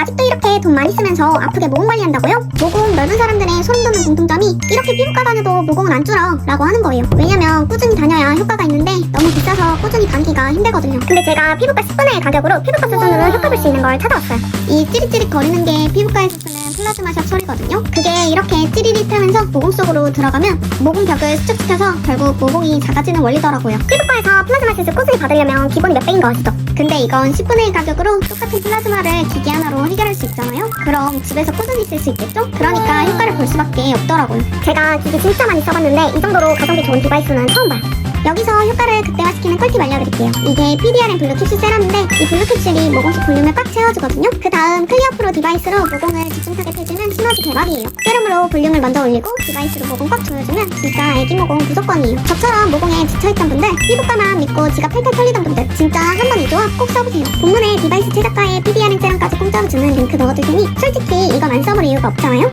아직도 이렇게 돈 많이 쓰면서 아프게 모공 관리한다고요? 모공 넓은 사람들의 소름 돋는 공통점이 이렇게 피부과 다녀도 모공은 안 줄어 라고 하는 거예요. 왜냐면 꾸준히 다녀야 효과가 있는데 너무 비싸서 꾸준히 다니기가 힘들거든요. 근데 제가 피부과 10분의 1 가격으로 피부과 수준으로 효과 볼 수 있는 걸 찾아왔어요. 이 찌릿찌릿 거리는 게 피부과에서 쓰는 플라즈마샵 소리거든요. 그게 이렇게 찌릿찌릿하면서 모공 속으로 들어가면 모공 벽을 수축시켜서 결국 모공이 작아지는 원리더라고요. 피부과에서 플라즈마시스 꾸준히 받으려면 기본이 몇 배인 거 아시죠? 근데 이건 10분의 1 가격으로 똑같은 플라즈마를 기기 하나로 해결할 수 있잖아요 그럼 집에서 꾸준히 쓸 수 있겠죠? 그러니까 효과를 볼 수밖에 없더라고요 제가 기기 진짜 많이 써봤는데 이 정도로 가성비 좋은 디바이스는 처음 봐요 여기서 효과를 극대화시키는 꿀팁 알려드릴게요. 이게 PDRM 블루 캡슐 세럼인데 이 블루 캡슐이 모공 속 볼륨을 꽉 채워주거든요. 그 다음 클리어 프로 디바이스로 모공을 집중하게 해주는 시너지 대박이에요. 세럼으로 볼륨을 먼저 올리고 디바이스로 모공 꽉 조여주면 진짜 애기 모공 무조건이에요. 저처럼 모공에 지쳐있던 분들, 피부과만 믿고 지가 팔팔 털리던 분들 진짜 한 번 이 조합 꼭 써보세요. 본문에 디바이스 제작가의 PDRM 세럼까지 공 짜로 주는 링크 넣어둘 테니 솔직히 이건 안 써볼 이유가 없잖아요.